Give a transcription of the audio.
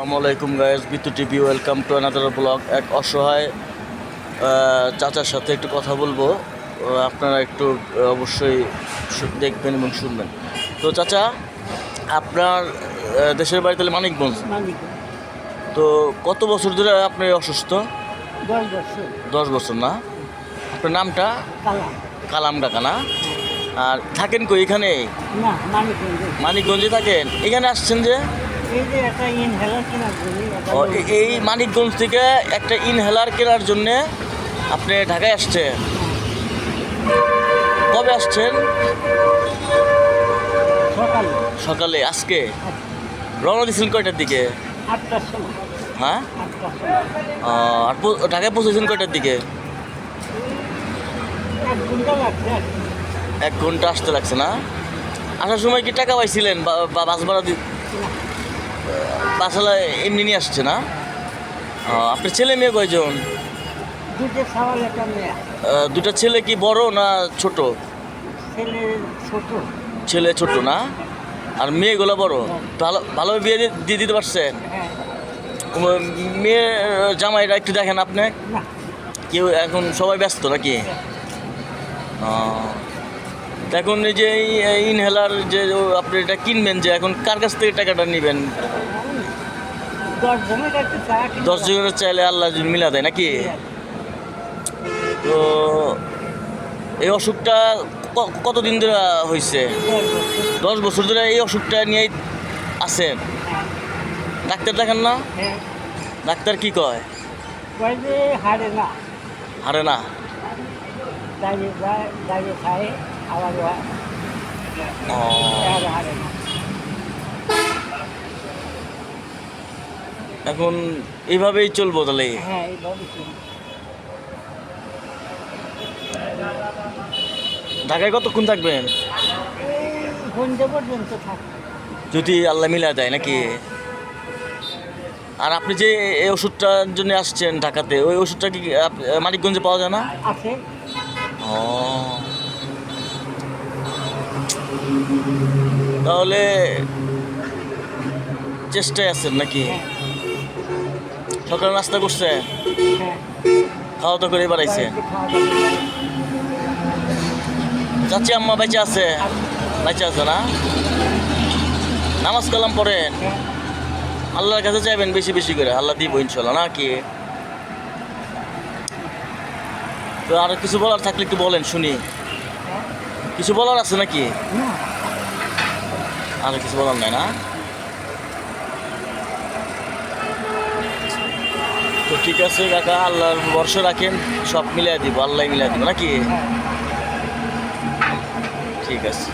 আসসালামু আলাইকুম guys Bitu TV welcome to another blog এক অসহায় চাচার সাথে একটু কথা বলব। আপনারা একটু অবশ্যই দেখবেন এবং শুনবেন। তো চাচা আপনার দেশের বাড়ি তাহলে মানিকগঞ্জ? তো কত বছর ধরে আপনি অসুস্থ? দশ বছর। না? আপনার নামটা? কালাম। কাকা না আর থাকেন কই এখানে? মানিকগঞ্জে থাকেন। এখানে আসছেন যে? এই মানিকগঞ্জ থেকে একটা ইনহেলার কেনার জন্যে আপনি ঢাকায় আসছেন। কবে আসছেন? সকালে। সকালে আজকে? রওনা দিয়েছেন কয়টার দিকে? হ্যাঁ? আর ঢাকায় পৌঁছেছেন কয়টার দিকে? এক ঘণ্টা আসতে লাগছে না? আসার সময় কি টাকা পাইছিলেন বা- বা বাস ভাড়া দি এমনি নিয়ে আসছে না? আপনার ছেলে মেয়ে কয়জন? দুটো ছেলে কি বড় না ছোট? ছেলে ছোট। না? আর মেয়েগুলো বড়? ভালো ভালোভাবে বিয়ে দিয়ে- দিতে পারছেন? হ্যাঁ। মেয়ে জামাইরা একটু দেখেন আপনি। কেউ এখন সবাই ব্যস্ত নাকি? এখন এই যে ইনহেলার যে আপনি এটা কিনবেন যে এখন কার কাছ থেকে টাকাটা নেবেন? দশ জনের চাইলে আল্লাহ মিলা দেয় নাকি? তো এই অসুখটা কতদিন ধরে হয়েছে দশ বছর ধরে এই অসুখটা নিয়েই আছেন? ডাক্তার দেখেন না? ডাক্তার কি কয়? হারে না। হারে না। ও, আর হারে না এখন এইভাবেই চলবো তাহলে। হ্যাঁ ঢাকায় কতক্ষণ থাকবেন? যদি আল্লাহ মিলা দেয় নাকি? আর আপনি যে এই ওষুধটার জন্য আসছেন ঢাকাতে ওই ওষুধটা কি মানিকগঞ্জে পাওয়া যায় না? আছে। ও। তাহলে চেষ্টায় আছেন নাকি? হ্যাঁ। সকালে নাস্তা করছে? খাওয়া দাওয়া করে বাড়াইছে। চাচি আম্মা বেঁচে আছে। বেঁচে আছে না? নামাজ কালাম পড়েন। আল্লাহর কাছে চাইবেন বেশি বেশি করে। আল্লাহ দিব ইনশাল্লাহ, না কি? তো আর কিছু বলার থাকলে একটু বলেন, শুনি। কিছু বলার আছে নাকি? আর কিছু বলার নাই না? ঠিক আছে কাকা, আল্লাহর বর্ষা রাখেন, সব মিলিয়ে দিব আল্লাহ মিলিয়ে দিব, নাকি? ঠিক আছে।